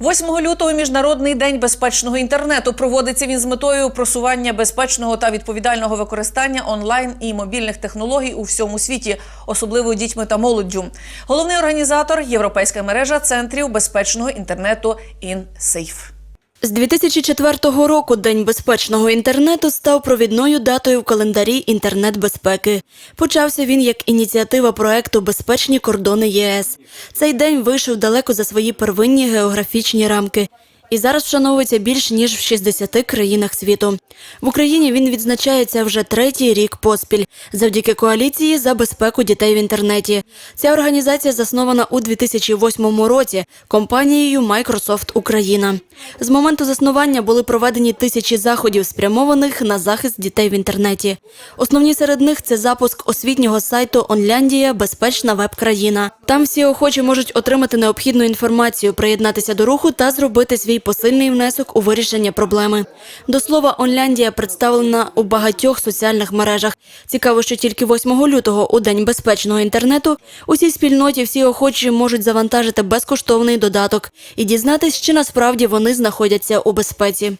8 лютого міжнародний день безпечного інтернету проводиться він з метою просування безпечного та відповідального використання онлайн і мобільних технологій у всьому світі, особливо дітьми та молоддю. Головний організатор європейська мережа центрів безпечного інтернету InSafe. З 2004 року День безпечного інтернету став провідною датою в календарі інтернет-безпеки. Почався він як ініціатива проекту Безпечні кордони ЄС. Цей день вийшов далеко за свої первинні географічні рамки. І зараз вшановується більш ніж в 60 країнах світу. В Україні він відзначається вже третій рік поспіль завдяки коаліції за безпеку дітей в інтернеті. Ця організація заснована у 2008 році компанією Microsoft Україна. З моменту заснування були проведені тисячі заходів, спрямованих на захист дітей в інтернеті. Основні серед них це запуск освітнього сайту Онляндія Безпечна веб-країна. Там всі охочі можуть отримати необхідну інформацію, приєднатися до руху та зробити свій посильний внесок у вирішення проблеми. До слова, Онляндія представлена у багатьох соціальних мережах. Цікаво, що тільки 8 лютого, у день безпечного інтернету, усій спільноті всі охочі можуть завантажити безкоштовний додаток і дізнатись, чи насправді вони знаходяться у безпеці.